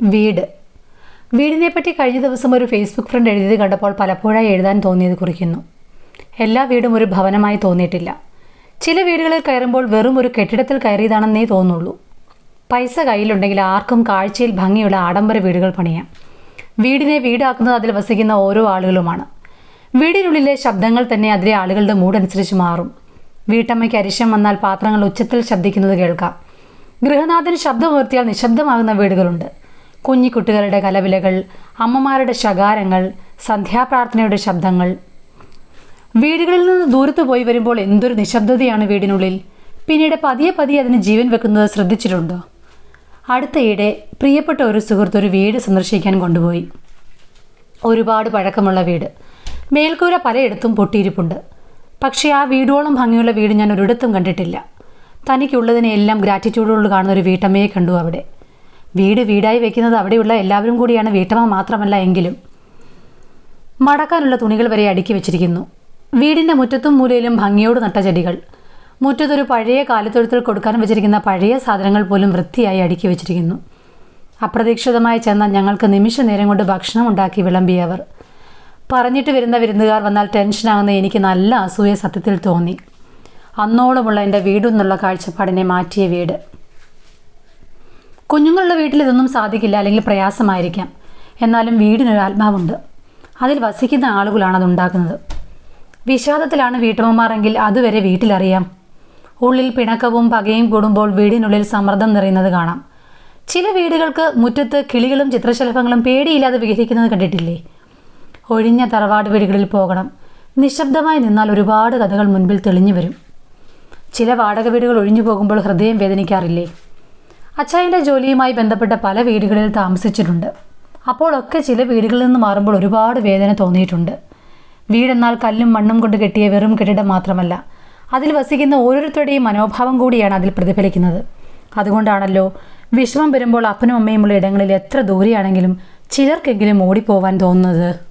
വീട്. വീടിനെപ്പറ്റി കഴിഞ്ഞ ദിവസം ഒരു ഫേസ്ബുക്ക് ഫ്രണ്ട് എഴുതിയത് കണ്ടപ്പോൾ പലപ്പോഴായി എഴുതാൻ തോന്നിയത് കുറിക്കുന്നു. എല്ലാ വീടും ഒരു ഭവനമായി തോന്നിയിട്ടില്ല. ചില വീടുകളിൽ കയറുമ്പോൾ വെറും ഒരു കെട്ടിടത്തിൽ കയറിയതാണെന്നേ തോന്നുള്ളൂ. പൈസ കയ്യിലുണ്ടെങ്കിൽ ആർക്കും കാഴ്ചയിൽ ഭംഗിയുള്ള ആഡംബര വീടുകൾ പണിയാം. വീടിനെ വീടാക്കുന്നത് അതിൽ വസിക്കുന്ന ഓരോ ആളുകളുമാണ്. വീടിനുള്ളിലെ ശബ്ദങ്ങൾ തന്നെ അതിലെ ആളുകളുടെ മൂടനുസരിച്ച് മാറും. വീട്ടമ്മയ്ക്ക് അരിശം വന്നാൽ പാത്രങ്ങൾ ഉച്ചത്തിൽ ശബ്ദിക്കുന്നത് കേൾക്കാം. ഗൃഹനാഥൻ ശബ്ദമുയർത്തിയാൽ നിശബ്ദമാകുന്ന വീടുകളുണ്ട്. കുഞ്ഞിക്കുട്ടികളുടെ കലവിലകൾ അമ്മമാരുടെ ശകാരങ്ങൾ സന്ധ്യാപ്രാർത്ഥനയുടെ ശബ്ദങ്ങൾ. വീടുകളിൽ നിന്ന് ദൂരത്ത് പോയി വരുമ്പോൾ എന്തൊരു നിശബ്ദതയാണ് വീടിനുള്ളിൽ. പിന്നീട് പതിയെ പതിയെ അതിന് ജീവൻ വെക്കുന്നത് ശ്രദ്ധിച്ചിട്ടുണ്ടോ? അടുത്തയിടെ പ്രിയപ്പെട്ട ഒരു സുഹൃത്ത് ഒരു വീട് സന്ദർശിക്കാൻ കൊണ്ടുപോയി. ഒരുപാട് പഴക്കമുള്ള വീട്. മേൽക്കൂര പലയിടത്തും പൊട്ടിയിരിപ്പുണ്ട്. പക്ഷേ ആ വീടോളം ഭംഗിയുള്ള വീട് ഞാൻ ഒരിടത്തും കണ്ടിട്ടില്ല. തനിക്കുള്ളതിനെ എല്ലാം ഗ്രാറ്റിറ്റ്യൂഡോട് കാണുന്ന ഒരു വീട്ടമ്മയെ കണ്ടു അവിടെ. വീട് വീടായി വെക്കുന്നത് അവിടെയുള്ള എല്ലാവരും കൂടിയാണ് വീട്ടമ്മ മാത്രമല്ല എങ്കിലും. മടക്കാനുള്ള തുണികൾ വരെ അടുക്കി വെച്ചിരിക്കുന്നു. വീടിന്റെ മുറ്റത്തും മൂലയിലും ഭംഗിയോട് നട്ട ചെടികൾ. മുറ്റത്തൊരു പഴയ കാലിത്തൊഴുത്തിൽ കൊടുക്കാൻ വെച്ചിരിക്കുന്ന പഴയ സാധനങ്ങൾ പോലും വൃത്തിയായി അടുക്കി വെച്ചിരിക്കുന്നു. അപ്രതീക്ഷിതമായി ചെന്ന ഞങ്ങൾക്ക് നിമിഷ നേരം കൊണ്ട് ഭക്ഷണം ഉണ്ടാക്കി വിളമ്പിയവർ. പറഞ്ഞിട്ട് വരുന്ന വിരുന്നുകാർ വന്നാൽ ടെൻഷനാകുന്ന എനിക്ക് നല്ല അസൂയ സത്യത്തിൽ തോന്നി. അന്നോളമുള്ള എന്റെ വീടെന്നുള്ള കാഴ്ചപ്പാടിനെ മാറ്റിയ വീട്. കുഞ്ഞുങ്ങളുടെ വീട്ടിൽ ഇതൊന്നും സാധിക്കില്ല അല്ലെങ്കിൽ പ്രയാസമായിരിക്കാം. എന്നാലും വീടിനൊരു ആത്മാവുണ്ട്. അതിൽ വസിക്കുന്ന ആളുകളാണ് അതുണ്ടാക്കുന്നത്. വിഷാദത്തിലാണ് വീട്ടമ്മമാരെങ്കിൽ അതുവരെ വീട്ടിലറിയാം. ഉള്ളിൽ പിണക്കവും പകയും കൂടുമ്പോൾ വീടിനുള്ളിൽ സമ്മർദ്ദം നിറയുന്നത് കാണാം. ചില വീടുകൾക്ക് മുറ്റത്ത് കിളികളും ചിത്രശലഭങ്ങളും പേടിയില്ലാതെ വിഹരിക്കുന്നത് കണ്ടിട്ടില്ലേ? ഒഴിഞ്ഞ തറവാട് വീടുകളിൽ പോകണം. നിശബ്ദമായി നിന്നാൽ ഒരുപാട് കഥകൾ മുൻപിൽ തെളിഞ്ഞു വരും. ചില വാടക വീടുകൾ ഒഴിഞ്ഞു പോകുമ്പോൾ ഹൃദയം വേദനിക്കാറില്ലേ? അച്ചായന്റെ ജോലിയുമായി ബന്ധപ്പെട്ട പല വീടുകളിൽ താമസിച്ചിട്ടുണ്ട്. അപ്പോഴൊക്കെ ചില വീടുകളിൽ നിന്ന് മാറുമ്പോൾ ഒരുപാട് വേദന തോന്നിയിട്ടുണ്ട്. വീടെന്നാൽ കല്ലും മണ്ണും കൊണ്ട് കെട്ടിയ വെറും കെട്ടിടം മാത്രമല്ല അതിൽ വസിക്കുന്ന ഓരോരുത്തരുടെയും മനോഭാവം കൂടിയാണ് അതിൽ പ്രതിഫലിക്കുന്നത്. അതുകൊണ്ടാണല്ലോ വിഷമം വരുമ്പോൾ അപ്പനും അമ്മയുമുള്ള ഇടങ്ങളിൽ എത്ര ദൂരെയാണെങ്കിലും ചിലർക്കെങ്കിലും ഓടിപ്പോവാൻ തോന്നുന്നത്.